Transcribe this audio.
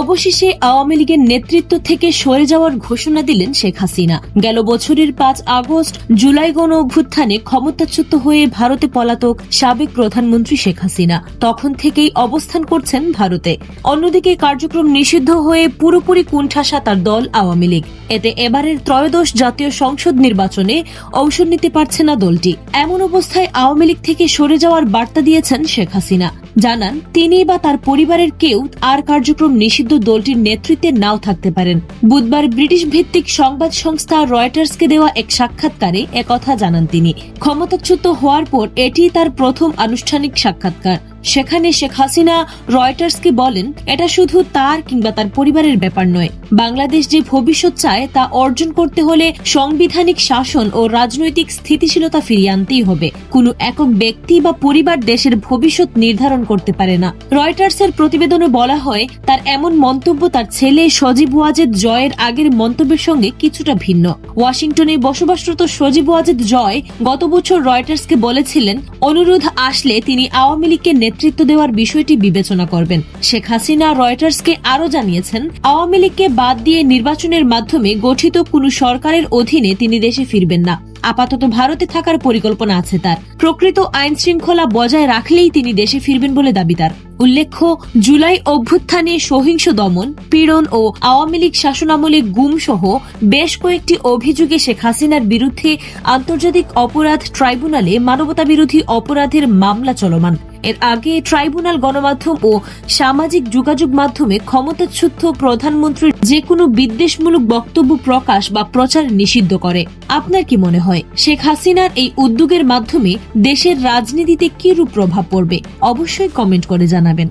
অবশেষে আওয়ামী লীগের নেতৃত্ব থেকে সরে যাওয়ার ঘোষণা দিলেন শেখ হাসিনা। গেল বছরের পাঁচ আগস্ট, জুলাই গণ অভ্যুত্থানে ক্ষমতাচ্যুত হয়ে ভারতে পলাতক সাবেক প্রধানমন্ত্রী শেখ হাসিনা। তখন থেকেই অবস্থান করছেন ভারতে। অন্যদিকে কার্যক্রম নিষিদ্ধ হয়ে পুরোপুরি কুণ্ঠাসা তার দল আওয়ামী লীগ। এতে এবারের ত্রয়োদশ জাতীয় সংসদ নির্বাচনে অংশ নিতে পারছে না দলটি। এমন অবস্থায় আওয়ামী লীগ থেকে সরে যাওয়ার বার্তা দিয়েছেন শেখ হাসিনা। জানান, তিনি বা তার পরিবারের কেউ আর কার্যক্রম নিষিদ্ধ দলটির নেতৃত্বে নাও থাকতে পারেন। বুধবার ব্রিটিশ ভিত্তিক সংবাদ সংস্থা রয়টার্সকে দেওয়া এক সাক্ষাৎকারে একথা জানান তিনি। ক্ষমতাচ্যুত হওয়ার পর এটি তার প্রথম আনুষ্ঠানিক সাক্ষাৎকার। সেখানে শেখ হাসিনা রয়টার্সকে বলেন, এটা শুধু তার কিংবা তার পরিবারের ব্যাপার নয়। বাংলাদেশ যে ভবিষ্যৎ চায় তা অর্জন করতে হলে সাংবিধানিক শাসন ও রাজনৈতিক স্থিতিশীলতা ফিরিয়ে আনতেই হবে। কোনো একক ব্যক্তি বা পরিবার দেশের ভবিষ্যৎ নির্ধারণ করতে পারে না। রয়টার্সের প্রতিবেদনে বলা হয়, তার এমন মন্তব্য তার ছেলে সজীব ওয়াজেদ জয়ের আগের মন্তব্যের সঙ্গে কিছুটা ভিন্ন। ওয়াশিংটনে বসবাসরত সজীব ওয়াজেদ জয় গত বছর রয়টার্সকে বলেছিলেন, অনুরোধ আসলে তিনি আওয়ামী লীগকে নেতৃত্ব দেওয়ার বিষয়টি বিবেচনা করবেন। শেখ হাসিনা রয়টার্সকে আরও জানিয়েছেন, আওয়ামী লীগকে বাদ দিয়ে নির্বাচনের মাধ্যমে গঠিত কোনো সরকারের অধীনে তিনি দেশে ফিরবেন না। আপাতত ভারতে থাকার পরিকল্পনা আছে তার। প্রকৃত আইন শৃঙ্খলা বজায় রাখলেই তিনি দেশে ফিরবেন বলে দাবি তার। উল্লেখ্য, জুলাই অভ্যুত্থানে সহিংস দমন, পীড়ন ও আওয়ামী লীগ শাসনামলে গুম সহ বেশ কয়েকটি অভিযোগে শেখ হাসিনার বিরুদ্ধে আন্তর্জাতিক অপরাধ ট্রাইব্যুনালে মানবতা বিরোধী অপরাধের মামলা চলমান। এর আগে ট্রাইব্যুনাল গণমাধ্যম ও সামাজিক যোগাযোগ মাধ্যমে ক্ষমতাচ্যুত প্রধানমন্ত্রীর যে কোনো বিদ্বেষমূলক বক্তব্য প্রকাশ বা প্রচার নিষিদ্ধ করে। আপনার কি মনে হয়, শেখ হাসিনার এই উদ্যোগের মাধ্যমে দেশের রাজনীতিতে কি রূপ প্রভাব পড়বে? অবশ্যই কমেন্ট করে জানাবেন।